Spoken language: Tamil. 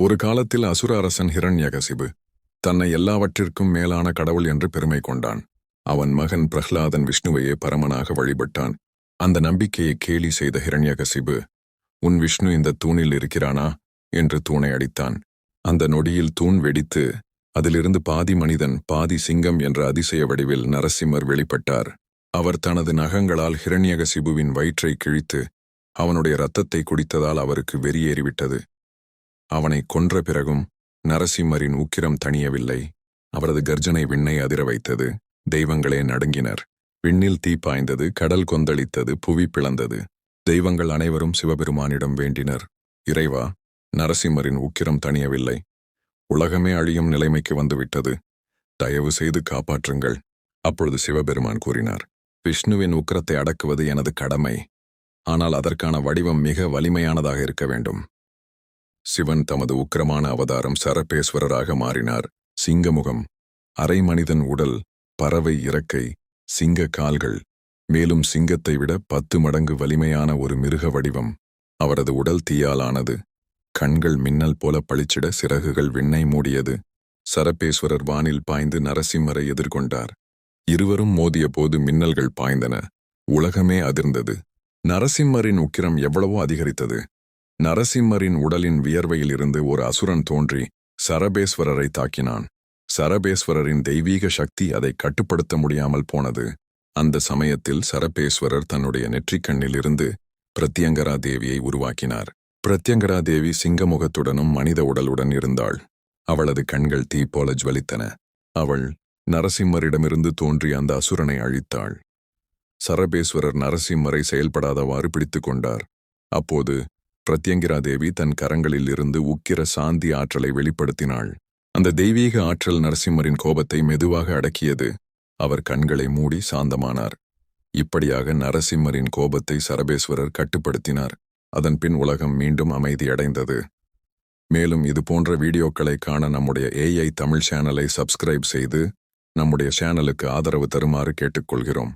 ஒரு காலத்தில் அசுர அரசன் ஹிரண்யகசிபு தன்னை எல்லாவற்றிற்கும் மேலான கடவுள் என்று பெருமை கொண்டான். அவன் மகன் பிரஹ்லாதன் விஷ்ணுவையே பரமனாக வழிபட்டான். அந்த நம்பிக்கையை கேலி செய்த ஹிரண்யகசிபு உன் விஷ்ணு இந்த தூணில் இருக்கிறானா? என்று தூணை அடித்தான். அந்த நொடியில் தூண் வெடித்து அதிலிருந்து பாதி மனிதன் பாதி சிங்கம் என்ற அதிசய வடிவில் நரசிம்மர் வெளிப்பட்டார். அவர் தனது நகங்களால் ஹிரண்யகசிபுவின் வயிற்றை கிழித்து அவனுடைய இரத்தத்தை குடித்ததால் அவருக்கு வெறியேறிவிட்டது. அவனை கொன்ற பிறகும் நரசிம்மரின் உக்கிரம் தணியவில்லை. அவரது கர்ஜனை விண்ணை அதிர வைத்தது. தெய்வங்களே நடுங்கினர். விண்ணில் தீ பாய்ந்தது கடல் கொந்தளித்தது புவி பிளந்தது. தெய்வங்கள் அனைவரும் சிவபெருமானிடம் வேண்டினர். இறைவா நரசிம்மரின் உக்கிரம் தணியவில்லை. உலகமே அழியும் நிலைமைக்கு வந்துவிட்டது. தயவு செய்து காப்பாற்றுங்கள். அப்பொழுது சிவபெருமான் கூறினார். விஷ்ணுவின் உக்கிரத்தை அடக்குவது எனது கடமை. ஆனால் அதற்கான வடிவம் மிக வலிமையானதாக இருக்க வேண்டும். சிவன் தமது உக்கிரமான அவதாரம் சரபேஸ்வரராக மாறினார். சிங்கமுகம். அரை மனிதன் உடல் பறவை இறக்கை சிங்க கால்கள். மேலும் சிங்கத்தை விட பத்து மடங்கு வலிமையான ஒரு மிருக வடிவம். அவரது உடல் தீயாலானது. கண்கள் மின்னல் போல பளிச்சிட சிறகுகள் விண்ணை மூடியது. சரபேஸ்வரர் வானில் பாய்ந்து நரசிம்மரை எதிர்கொண்டார். இருவரும் மோதிய போது மின்னல்கள் பாய்ந்தன. உலகமே அதிர்ந்தது. நரசிம்மரின் உக்கிரம் எவ்வளவோ அதிகரித்தது. நரசிம்மரின் உடலின் வியர்வையிலிருந்து ஒரு அசுரன் தோன்றி சரபேஸ்வரரை தாக்கினான். சரபேஸ்வரரின் தெய்வீக சக்தி அதை கட்டுப்படுத்த முடியாமல் போனது. அந்த சமயத்தில் சரபேஸ்வரர் தன்னுடைய நெற்றிக்கண்ணிலிருந்து பிரத்யங்கரா தேவியை உருவாக்கினார். பிரத்யங்கரா தேவி சிங்கமுகத்துடனும் மனித உடலுடன் இருந்தாள். அவளது கண்கள் தீ போல ஜுவலித்தன. அவள் நரசிம்மரிடமிருந்து தோன்றி அந்த அசுரனை அழித்தாள். சரபேஸ்வரர் நரசிம்மரை செயல்படாதவாறு பிடித்துக் கொண்டார். அப்போது பிரத்யங்கிரா தேவி தன் கரங்களில் இருந்து உக்கிர சாந்தி ஆற்றலை வெளிப்படுத்தினாள். அந்த தெய்வீக ஆற்றல் நரசிம்மரின் கோபத்தை மெதுவாக அடக்கியது. அவர் கண்களை மூடி சாந்தமானார். இப்படியாக நரசிம்மரின் கோபத்தை சரபேஸ்வரர் கட்டுப்படுத்தினார். அதன்பின் உலகம் மீண்டும் அமைதியடைந்தது மேலும் இது போன்ற வீடியோக்களை காண நம்முடைய ஏஐ தமிழ் சேனலை சப்ஸ்கிரைப் செய்து நம்முடைய சேனலுக்கு ஆதரவு தருமாறு கேட்டுக்கொள்கிறோம்.